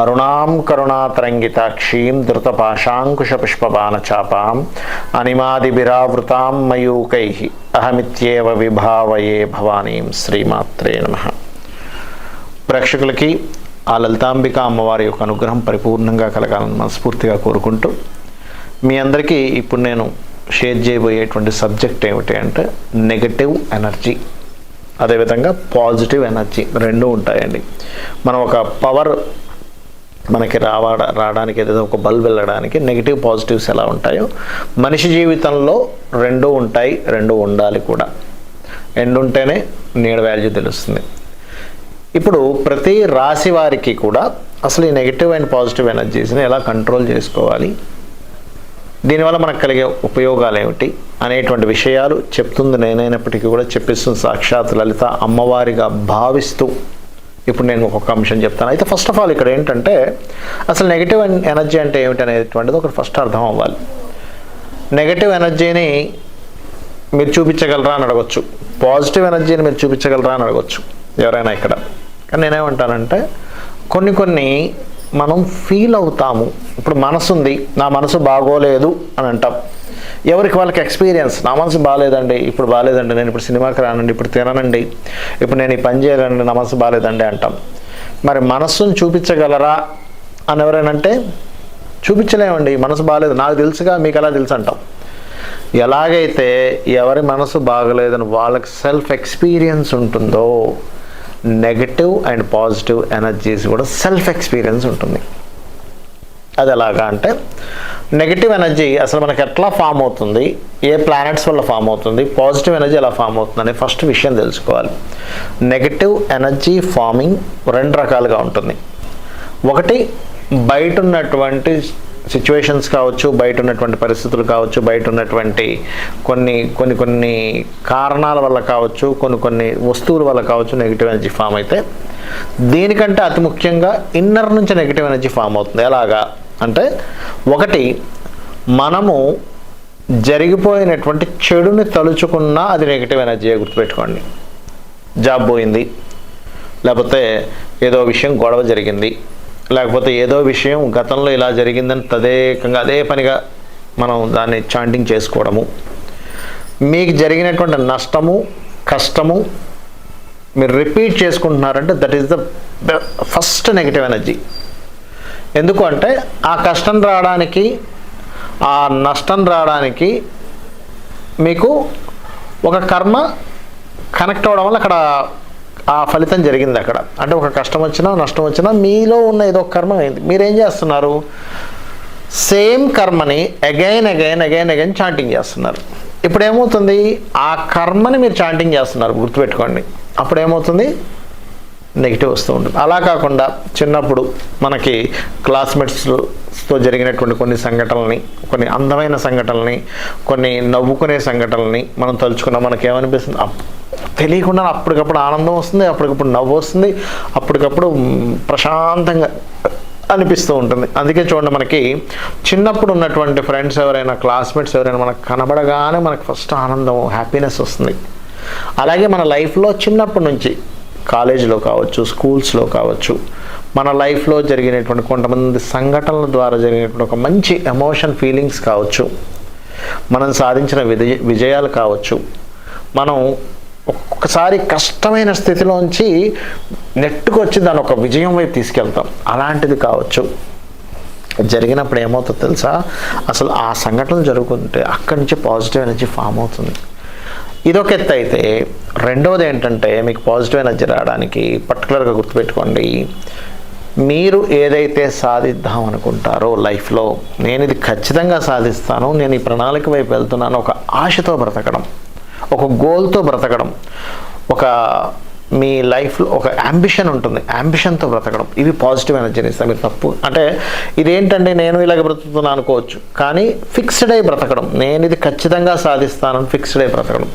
అరుణాం కరుణాతరంగితాక్షీం ధృతపాశాంకుశపుష్పబాణచాపాం అనిమాదిభిరావృతాం మయూకై అహమిత్యేవ విభావయే భవానీం శ్రీమాత్రే నమ. ప్రేక్షకులకి ఆ లలితాంబిక అమ్మవారి యొక్క అనుగ్రహం పరిపూర్ణంగా కలగాలని మనస్ఫూర్తిగా కోరుకుంటూ మీ అందరికీ ఇప్పుడు నేను షేర్ చేయబోయేటువంటి సబ్జెక్ట్ ఏమిటి అంటే నెగటివ్ ఎనర్జీ. అదేవిధంగా పాజిటివ్ ఎనర్జీ రెండు ఉంటాయండి. మనం ఒక పవర్ మనకి రావా రావడానికి ఏదైతే ఒక బల్బ్ వెళ్ళడానికి నెగిటివ్ పాజిటివ్స్ ఎలా ఉంటాయో మనిషి జీవితంలో రెండు ఉంటాయి రెండు ఉండాలి కూడా. రెండు ఉంటేనే నీడ వాల్యూ తెలుస్తుంది. ఇప్పుడు ప్రతి రాశి వారికి కూడా అసలు ఈ నెగిటివ్ అండ్ పాజిటివ్ ఎనర్జీస్ని ఎలా కంట్రోల్ చేసుకోవాలి? దీనివల్ల మనకు కలిగే ఉపయోగాలు ఏమిటి? అనేటువంటి విషయాలు చెప్తుంది నేనైనప్పటికీ కూడా చెప్పిస్తుంది సాక్షాత్ లలిత అమ్మవారిగా భావిస్తూ ఇప్పుడు నేను ఒక్కొక్క అంశం చెప్తాను. అయితే ఫస్ట్ ఆఫ్ ఆల్ ఇక్కడ ఏంటంటే అసలు నెగిటివ్ ఎనర్జీ అంటే ఏమిటనేటువంటిది ఒకటి ఫస్ట్ అర్థం అవ్వాలి. నెగటివ్ ఎనర్జీని మీరు చూపించగలరా అని అడగచ్చు. పాజిటివ్ ఎనర్జీని మీరు చూపించగలరా అని అడగచ్చు. ఎవరైనా ఇక్కడ. కానీ నేనేమంటానంటే కొన్ని కొన్ని మనం ఫీల్ అవుతాము. ఇప్పుడు మనసు ఉంది నా మనసు బాగోలేదు అని అంటాం. ఎవరికి వాళ్ళకి ఎక్స్పీరియన్స్ నా మనసు బాగాలేదండి ఇప్పుడు బాగాలేదండి నేను ఇప్పుడు సినిమాకి రానండి ఇప్పుడు తిననండి. ఇప్పుడు నేను ఈ పని చేయాలండి నా మనసు బాగాలేదండి అంటాం. మరి మనస్సును చూపించగలరా అని ఎవరైనంటే చూపించలేమండి మనసు బాగాలేదు నాకు తెలుసుగా మీకు ఎలా తెలుసు అంటాం. ఎలాగైతే ఎవరి మనసు బాగలేదని వాళ్ళకి సెల్ఫ్ ఎక్స్పీరియన్స్ ఉంటుందో నెగటివ్ అండ్ పాజిటివ్ ఎనర్జీస్ కూడా సెల్ఫ్ ఎక్స్పీరియన్స్ ఉంటుంది. అది ఎలాగా అంటే నెగిటివ్ ఎనర్జీ అసలు మనకి ఎట్లా ఫామ్ అవుతుంది? ఏ ప్లానెట్స్ వల్ల ఫామ్ అవుతుంది? పాజిటివ్ ఎనర్జీ ఎలా ఫామ్ అవుతుంది అనే ఫస్ట్ విషయం తెలుసుకోవాలి. నెగిటివ్ ఎనర్జీ ఫార్మింగ్ రెండు రకాలుగా ఉంటుంది. ఒకటి బయట ఉన్నటువంటి సిచ్యువేషన్స్ కావచ్చు బయట ఉన్నటువంటి పరిస్థితులు కావచ్చు బయట ఉన్నటువంటి కొన్ని కొన్ని కొన్ని కారణాల వల్ల కావచ్చు కొన్ని కొన్ని వస్తువుల వల్ల కావచ్చు నెగిటివ్ ఎనర్జీ ఫామ్ అయితే దీనికంటే అతి ముఖ్యంగా ఇన్నర్ నుంచి నెగిటివ్ ఎనర్జీ ఫామ్ అవుతుంది. ఎలాగా? అంటే ఒకటి మనము జరిగిపోయినటువంటి చెడుని తలుచుకున్నా అది నెగిటివ్ ఎనర్జీ గుర్తుపెట్టుకోండి. జాబ్ పోయింది. లేకపోతే ఏదో విషయం గొడవ జరిగింది. లేకపోతే ఏదో విషయం గతంలో ఇలా జరిగిందని తదేకంగా అదే పనిగా మనం దాన్ని చాంటింగ్ చేసుకోవడము. మీకు జరిగినటువంటి నష్టము కష్టము మీరు repeat చేసుకుంటున్నారంటే that is the first negative energy. ఎందుకు అంటే ఆ కష్టం రావడానికి ఆ నష్టం రావడానికి మీకు ఒక కర్మ కనెక్ట్ అవ్వడం వల్ల అక్కడ ఆ ఫలితం జరిగింది అక్కడ. అంటే ఒక కష్టం వచ్చినా నష్టం వచ్చినా మీలో ఉన్న ఏదో ఒక కర్మ అయింది. మీరేం చేస్తున్నారు? సేమ్ కర్మని again again again again chanting చేస్తున్నారు. ఇప్పుడు ఏమవుతుంది ఆ కర్మని మీరు చాంటింగ్ చేస్తున్నారు. గుర్తుపెట్టుకోండి. అప్పుడు ఏమవుతుంది నెగిటివ్ వస్తూ ఉంటుంది. అలా కాకుండా చిన్నప్పుడు మనకి క్లాస్మేట్స్తో జరిగినటువంటి కొన్ని సంఘటనల్ని కొన్ని అందమైన సంఘటనల్ని కొన్ని నవ్వుకునే సంఘటనల్ని మనం తలుచుకున్నా మనకి ఏమనిపిస్తుంది తెలియకుండా అప్పటికప్పుడు ఆనందం వస్తుంది అప్పటికప్పుడు నవ్వు వస్తుంది అప్పటికప్పుడు ప్రశాంతంగా అనిపిస్తూ ఉంటుంది. అందుకే చూడండి మనకి చిన్నప్పుడు ఉన్నటువంటి ఫ్రెండ్స్ ఎవరైనా క్లాస్మేట్స్ ఎవరైనా మనకు కనబడగానే మనకు ఫస్ట్ ఆనందం హ్యాపీనెస్ వస్తుంది. అలాగే మన లైఫ్లో చిన్నప్పటి నుంచి కాలేజీలో కావచ్చు స్కూల్స్లో కావచ్చు మన లైఫ్లో జరిగినటువంటి కొంతమంది సంఘటనల ద్వారా జరిగినటువంటి ఒక మంచి ఎమోషన్ ఫీలింగ్స్ కావచ్చు. మనం సాధించిన విజయ విజయాలు కావచ్చు. మనం ఒక్కసారి కష్టమైన స్థితిలోంచి నెట్టుకొచ్చి దాని ఒక విజయం వైపు తీసుకెళ్తాం. అలాంటిది కావచ్చు. జరిగినప్పుడు ఏమవుతుందో తెలుసా? అసలు ఆ సంఘటనలు జరుగుతుంటే అక్కడి నుంచి పాజిటివ్ ఎనర్జీ ఫామ్ అవుతుంది. ఇదొక ఎత్తు అయితే రెండవది ఏంటంటే మీకు పాజిటివ్ ఎనర్జీ రావడానికి పర్టికులర్గా గుర్తుపెట్టుకోండి. మీరు ఏదైతే సాధిద్దాం అనుకుంటారో లైఫ్లో నేను ఇది ఖచ్చితంగా సాధిస్తాను నేను ఈ ప్రణాళిక వైపు వెళ్తున్నాను ఒక ఆశతో బ్రతకడం. ఒక గోల్తో బ్రతకడం ఒక మీ లైఫ్లో ఒక అంబిషన్ ఉంటుంది. అంబిషన్తో బ్రతకడం. ఇవి పాజిటివ్ ఎనర్జీని ఇస్తాయి మీరు తప్పు. అంటే ఇదేంటంటే నేను ఇలాగ బ్రతుకుతున్నాను అనుకోవచ్చు. కానీ ఫిక్స్డ్ అయి బ్రతకడం. నేను ఇది ఖచ్చితంగా సాధిస్తానని ఫిక్స్డ్ అయి బ్రతకడం.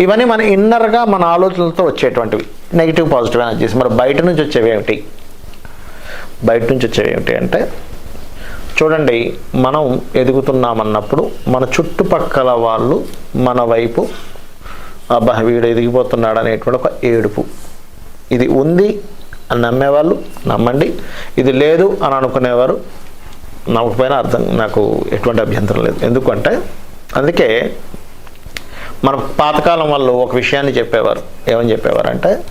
ఇవన్నీ మన ఇన్నర్గా మన ఆలోచనలతో వచ్చేటువంటివి. నెగిటివ్ పాజిటివ్ ఎనర్జీస్ మరి బయట నుంచి వచ్చేవి ఏమిటి? బయట నుంచి వచ్చేవి ఏమిటి అంటే చూడండి మనం ఎదుగుతున్నామన్నప్పుడు మన చుట్టుపక్కల వాళ్ళు మన వైపు అబ్బా వీడు ఎదిగిపోతున్నాడు అనేటువంటి ఒక ఏడుపు. ఇది ఉంది అని నమ్మేవాళ్ళు నమ్మండి. ఇది లేదు అని అనుకునేవారు నమ్మకపోయినా అర్థం నాకు ఎటువంటి అభ్యంతరం లేదు. ఎందుకంటే అందుకే మన పాతకాలం వాళ్ళు ఒక విషయాన్ని చెప్పేవారు. ఏమని చెప్పేవారు అంటే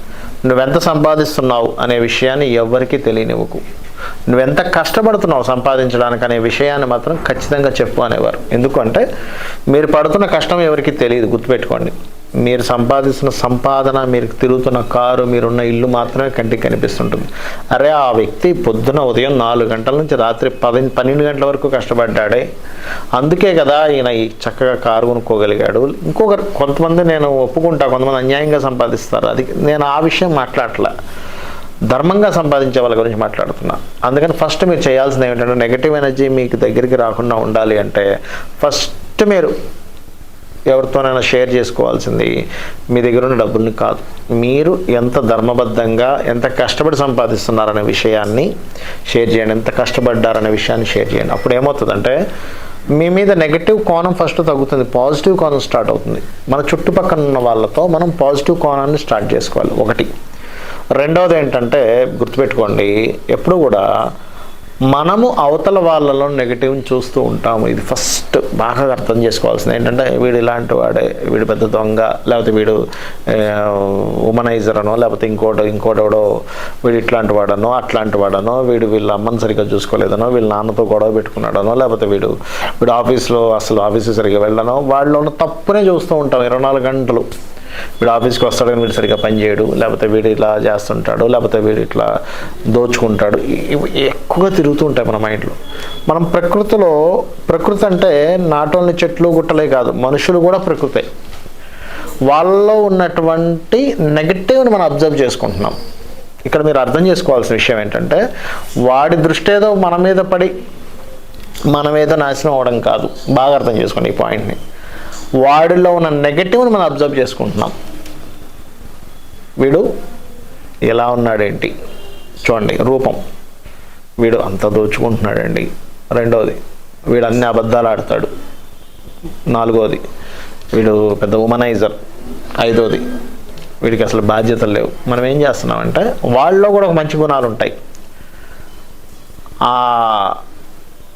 నువ్వెంత సంపాదిస్తున్నావు అనే విషయాన్ని ఎవ్వరికీ తెలియనివ్వకు. నువ్వెంత కష్టపడుతున్నావు సంపాదించడానికి అనే విషయాన్ని మాత్రం ఖచ్చితంగా చెప్పు అనేవారు. ఎందుకంటే మీరు పడుతున్న కష్టం ఎవరికి తెలియదు గుర్తుపెట్టుకోండి. మీరు సంపాదిస్తున్న సంపాదన మీరు తిరుగుతున్న కారు మీరున్న ఇల్లు మాత్రమే కంటికి కనిపిస్తుంటుంది. అరే ఆ వ్యక్తి పొద్దున ఉదయం నాలుగు గంటల నుంచి రాత్రి పది పన్నెండు గంటల వరకు కష్టపడ్డాడే. అందుకే కదా ఈయన చక్కగా కారు కొనుక్కోగలిగాడు. ఇంకొకరు కొంతమంది నేను ఒప్పుకుంటా కొంతమంది అన్యాయంగా సంపాదిస్తారు. అది నేను ఆ విషయం మాట్లాడలే ధర్మంగా సంపాదించే వాళ్ళ గురించి మాట్లాడుతున్నా. అందుకని ఫస్ట్ మీరు చేయాల్సింది ఏమిటంటే నెగిటివ్ ఎనర్జీ మీకు దగ్గరికి రాకుండా ఉండాలి అంటే ఫస్ట్ మీరు ఎవరితోనైనా షేర్ చేసుకోవాల్సింది. మీ దగ్గర ఉన్న డబ్బుల్ని కాదు. మీరు ఎంత ధర్మబద్ధంగా ఎంత కష్టపడి సంపాదిస్తున్నారనే విషయాన్ని షేర్ చేయండి. ఎంత కష్టపడ్డారనే విషయాన్ని షేర్ చేయండి. అప్పుడు ఏమవుతుందంటే మీ మీద నెగటివ్ కోణం ఫస్ట్ తగ్గుతుంది. పాజిటివ్ కోణం స్టార్ట్ అవుతుంది. మన చుట్టుపక్కల ఉన్న వాళ్ళతో మనం పాజిటివ్ కోణాన్ని స్టార్ట్ చేసుకోవాలి. ఒకటి. రెండవది ఏంటంటే గుర్తుపెట్టుకోండి ఎప్పుడు కూడా మనము అవతల వాళ్ళలో నెగిటివ్ చూస్తూ ఉంటాము. ఇది ఫస్ట్ బాగా అర్థం చేసుకోవాల్సింది. ఏంటంటే వీడు ఇలాంటి వాడే. వీడు పెద్ద దొంగ లేకపోతే వీడు ఉమనైజర్ అనో లేకపోతే ఇంకోటి ఇంకోటెవడో వీడు ఇట్లాంటి వాడనో అట్లాంటి వాడనో వీడు వీళ్ళ అమ్మని సరిగ్గా చూసుకోలేదనో వీళ్ళ నాన్నతో గొడవ పెట్టుకున్నాడనో లేకపోతే వీడు వీడు ఆఫీస్లో అసలు ఆఫీసు సరిగ్గా వెళ్ళడనో వాళ్ళు ఉన్న తప్పునే చూస్తూ ఉంటాం. ఇరవై నాలుగు గంటలు. వీడు ఆఫీస్కి వస్తాడు కానీ వీడు సరిగ్గా పని చేయడు. లేకపోతే వీడు ఇట్లా చేస్తుంటాడు. లేకపోతే వీడు ఇట్లా దోచుకుంటాడు. ఇవి ఎక్కువగా తిరుగుతూ ఉంటాయి మన మైండ్లో. మనం ప్రకృతిలో ప్రకృతి అంటే నాట్ ఓన్లీ చెట్లు గుట్టలే కాదు. మనుషులు కూడా ప్రకృతే. వాళ్ళలో ఉన్నటువంటి నెగటివ్ని మనం అబ్జర్వ్ చేసుకుంటున్నాం. ఇక్కడ మీరు అర్థం చేసుకోవాల్సిన విషయం ఏంటంటే వాడి దృష్టి ఏదో మన మీద పడి మన మీద నాశనం అవ్వడం కాదు. బాగా అర్థం చేసుకోండి ఈ పాయింట్ని. వాడిలో ఉన్న నెగటివ్ని మనం అబ్జర్వ్ చేసుకుంటున్నాం. వీడు ఎలా ఉన్నాడేంటి? చూడండి రూపం. వీడు అంత దోచుకుంటున్నాడండి. రెండవది వీడు అన్ని అబద్ధాలు ఆడతాడు. నాలుగోది వీడు పెద్ద ఉమనైజర్ ఐదోది వీడికి అసలు బాధ్యతలు లేవు. మనం ఏం చేస్తున్నామంటే వాళ్ళలో కూడా ఒక మంచి గుణాలు ఉంటాయి. ఆ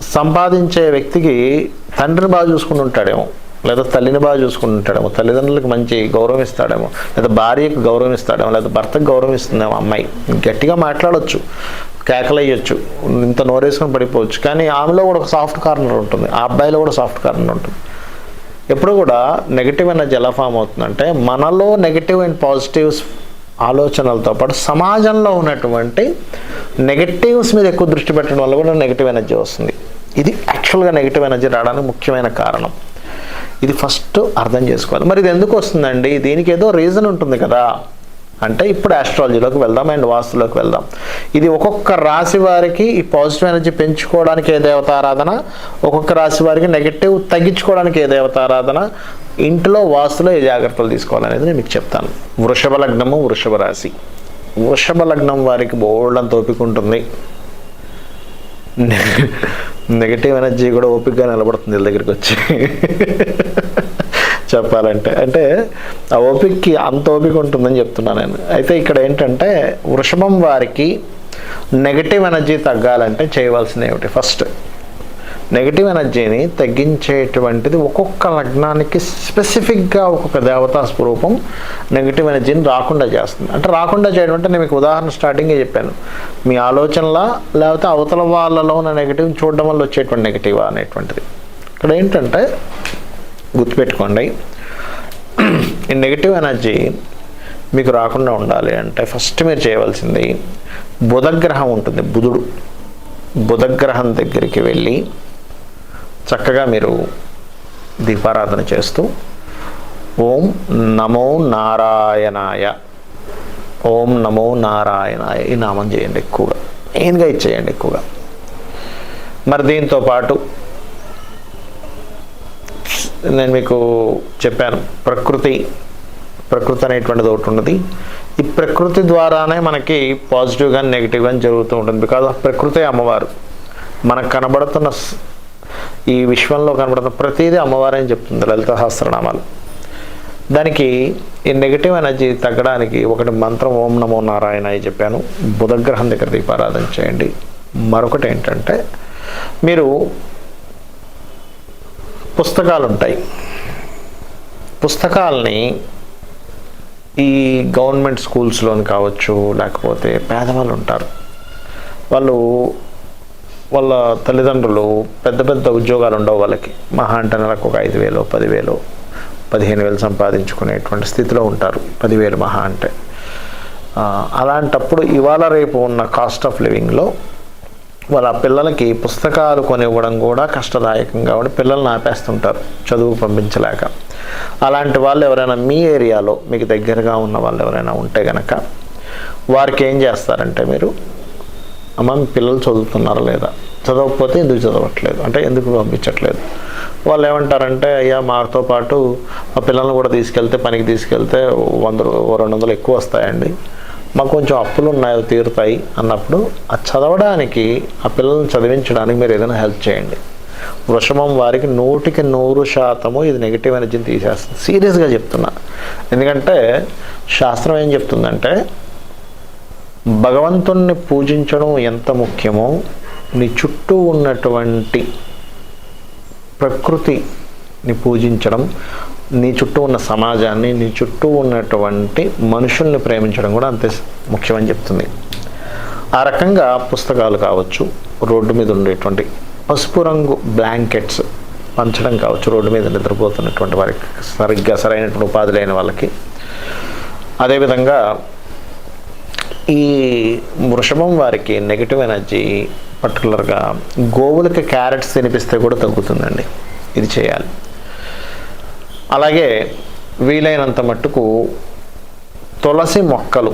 సంపాదించే వ్యక్తికి తండ్రిని బాగా చూసుకుని ఉంటాడేమో. లేదా తల్లిని బాగా చూసుకుంటాడేమో తల్లిదండ్రులకు మంచి గౌరవం ఇస్తాడేమో లేదా భార్యకు గౌరవం ఇస్తాడేమో లేదా భర్తకు గౌరవం ఇస్తుందేమో అమ్మాయి. గట్టిగా మాట్లాడవచ్చు కేకలయ్యొచ్చు ఇంత నోరేసుకొని పడిపోవచ్చు. కానీ ఆమెలో కూడా ఒక సాఫ్ట్ కార్నర్ ఉంటుంది ఆ అబ్బాయిలో కూడా సాఫ్ట్ కార్నర్ ఉంటుంది. ఎప్పుడు కూడా నెగిటివ్ ఎనర్జీ ఎలా ఫామ్ అవుతుందంటే మనలో నెగిటివ్ అండ్ పాజిటివ్స్ ఆలోచనలతో పాటు సమాజంలో ఉన్నటువంటి నెగటివ్స్ మీద ఎక్కువ దృష్టి పెట్టడం వల్ల కూడా నెగిటివ్ ఎనర్జీ వస్తుంది. ఇది యాక్చువల్గా నెగిటివ్ ఎనర్జీ రావడానికి ముఖ్యమైన కారణం. ఇది ఫస్ట్ అర్థం చేసుకోవాలి. మరి ఇది ఎందుకు వస్తుందండి? దీనికి ఏదో రీజన్ ఉంటుంది కదా. అంటే ఇప్పుడు ఆస్ట్రాలజీలోకి వెళ్దాం అండ్ వాస్తులోకి వెళ్దాం. ఇది ఒక్కొక్క రాశి వారికి ఈ పాజిటివ్ ఎనర్జీ పెంచుకోవడానికి ఏ దేవతారాధన? ఒక్కొక్క రాశి వారికి నెగిటివ్ తగ్గించుకోవడానికి ఏ దేవతారాధన? ఇంట్లో వాస్తులో ఏ జాగ్రత్తలు తీసుకోవాలనేది నేను మీకు చెప్తాను. వృషభ లగ్నము వృషభ రాశి. వృషభ లగ్నం వారికి బోల్డంత తోపిక ఉంటుంది నెగటివ్ ఎనర్జీ కూడా ఓపికగా నిలబడుతుంది వీళ్ళ దగ్గరికి వచ్చి. చెప్పాలంటే. అంటే ఆ ఓపికకి అంత ఓపిక ఉంటుందని చెప్తున్నాను నేను. అయితే ఇక్కడ ఏంటంటే వృషభం వారికి నెగటివ్ ఎనర్జీ తగ్గాలంటే చేయవలసింది ఏమిటి? ఫస్ట్ నెగటివ్ ఎనర్జీని తగ్గించేటువంటిది ఒక్కొక్క లగ్నానికి స్పెసిఫిక్గా ఒక్కొక్క దేవతా స్వరూపం నెగటివ్ ఎనర్జీని రాకుండా చేస్తుంది. అంటే రాకుండా చేయడం అంటే నేను మీకు ఉదాహరణ స్టార్టింగే చెప్పాను. మీ ఆలోచనలా లేకపోతే అవతల వాళ్ళలో ఉన్న నెగిటివ్ చూడడం వల్ల వచ్చేటువంటి నెగటివ్ అనేటువంటిది. ఇక్కడ ఏంటంటే గుర్తుపెట్టుకోండి. ఈ నెగిటివ్ ఎనర్జీ మీకు రాకుండా ఉండాలి అంటే ఫస్ట్ మీరు చేయవలసింది బుధగ్రహం ఉంటుంది. బుధుడు బుధగ్రహం దగ్గరికి వెళ్ళి చక్కగా మీరు దీపారాధన చేస్తూ ఓం నమో నారాయణాయ. ఓం నమో నారాయణాయ ఈ నామం చేయండి ఎక్కువగా. మెయిన్గా ఇచ్చేయండి ఎక్కువగా. మరి దీంతో పాటు నేను మీకు చెప్పాను ప్రకృతి ప్రకృతి అనేటువంటిది ఒకటి ఉన్నది. ఈ ప్రకృతి ద్వారానే మనకి పాజిటివ్ కానీ నెగిటివ్ కానీ జరుగుతూ ఉంటుంది. బికాజ్ ఆఫ్ ప్రకృతి అమ్మవారు. మనకు కనబడుతున్న ఈ విశ్వంలో కనబడుతున్న ప్రతిదీ అమ్మవారే అని చెప్తుంది లలిత సహస్రనామాలు. దానికి ఈ నెగిటివ్ ఎనర్జీ తగ్గడానికి ఒకటి మంత్రం ఓం నమో నారాయణ అని చెప్పాను. బుధగ్రహం దగ్గర దీపారాధన చేయండి. మరొకటి ఏంటంటే మీరు పుస్తకాలు ఉంటాయి పుస్తకాలని ఈ గవర్నమెంట్ స్కూల్స్లోని కావచ్చు లేకపోతే పేదవాళ్ళు ఉంటారు వాళ్ళు వాళ్ళ తల్లిదండ్రులు పెద్ద పెద్ద ఉద్యోగాలు ఉండవు వాళ్ళకి. మహా అంటే నెలకు ఒక ఐదు వేలు పదివేలు పదిహేను వేలు సంపాదించుకునేటువంటి స్థితిలో ఉంటారు. పదివేలు మహా అంటే. అలాంటప్పుడు ఇవాళ రేపు ఉన్న కాస్ట్ ఆఫ్ లివింగ్లో వాళ్ళ పిల్లలకి పుస్తకాలు కొనివ్వడం కూడా కష్టదాయకంగా కాబట్టి పిల్లల్ని ఆపేస్తుంటారు చదువు పంపించలేక. అలాంటి వాళ్ళు ఎవరైనా మీ ఏరియాలో మీకు దగ్గరగా ఉన్న వాళ్ళు ఎవరైనా ఉంటే గనక వారికి ఏం చేస్తారంటే మీరు అమ్మ మీ పిల్లలు చదువుతున్నారా లేదా? చదవకపోతే ఎందుకు చదవట్లేదు? అంటే ఎందుకు పంపించట్లేదు? వాళ్ళు ఏమంటారంటే అయ్యా మాతో పాటు ఆ పిల్లల్ని కూడా తీసుకెళ్తే పనికి తీసుకెళ్తే వంద రెండు వందలు ఎక్కువ వస్తాయండి. మాకు కొంచెం అప్పులు ఉన్నాయి అవి తీరుతాయి అన్నప్పుడు ఆ చదవడానికి ఆ పిల్లల్ని చదివించడానికి మీరు ఏదైనా హెల్ప్ చేయండి. వృషభం వారికి నూటికి నూరు శాతము ఇది నెగిటివ్ ఎనర్జీని తీసేస్తుంది. సీరియస్గా చెప్తున్నా. ఎందుకంటే శాస్త్రం ఏం చెప్తుందంటే భగవంతుణ్ణి పూజించడం ఎంత ముఖ్యమో నీ చుట్టూ ఉన్నటువంటి ప్రకృతిని పూజించడం నీ చుట్టూ ఉన్న సమాజాన్ని నీ చుట్టూ ఉన్నటువంటి మనుషుల్ని ప్రేమించడం కూడా అంతే ముఖ్యమని చెప్తుంది. ఆ రకంగా పుస్తకాలు కావచ్చు రోడ్డు మీద ఉండేటువంటి పసుపు రంగు బ్లాంకెట్స్ పంచడం కావచ్చు రోడ్డు మీద నిద్రపోతున్నటువంటి వారికి సరిగ్గా సరైనటువంటి ఉపాధి లేని వాళ్ళకి. అదేవిధంగా ఈ వృషభం వారికి నెగిటివ్ ఎనర్జీ పర్టికులర్గా గోవులకి క్యారెట్స్ తినిపిస్తే కూడా తగ్గుతుందండి. ఇది చేయాలి. అలాగే వీలైనంత మట్టుకు తులసి మొక్కలు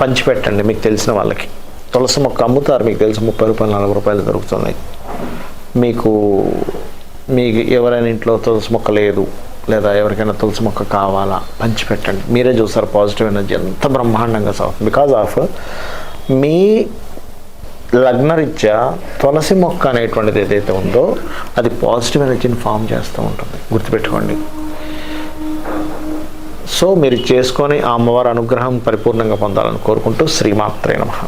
పంచిపెట్టండి మీకు తెలిసిన వాళ్ళకి. తులసి మొక్క అమ్ముతారు మీకు తెలిసి ముప్పై రూపాయలు నలభై రూపాయలు దొరుకుతున్నాయి. మీకు మీకు ఎవరైనా ఇంట్లో తులసి మొక్క లేదు లేదా ఎవరికైనా తులసి మొక్క కావాలా? పంచిపెట్టండి. మీరే చూస్తారు పాజిటివ్ ఎనర్జీ. ఎంత బ్రహ్మాండంగా సాగుతుంది బికాజ్ ఆఫ్ మీ లగ్నరీత్యా తులసి మొక్క అనేటువంటిది ఏదైతే ఉందో అది పాజిటివ్ ఎనర్జీని ఫామ్ చేస్తూ ఉంటుంది. గుర్తుపెట్టుకోండి. సో మీరు చేసుకొని ఆ అమ్మవారి అనుగ్రహం పరిపూర్ణంగా పొందాలని కోరుకుంటూ శ్రీమాత్రే నమ.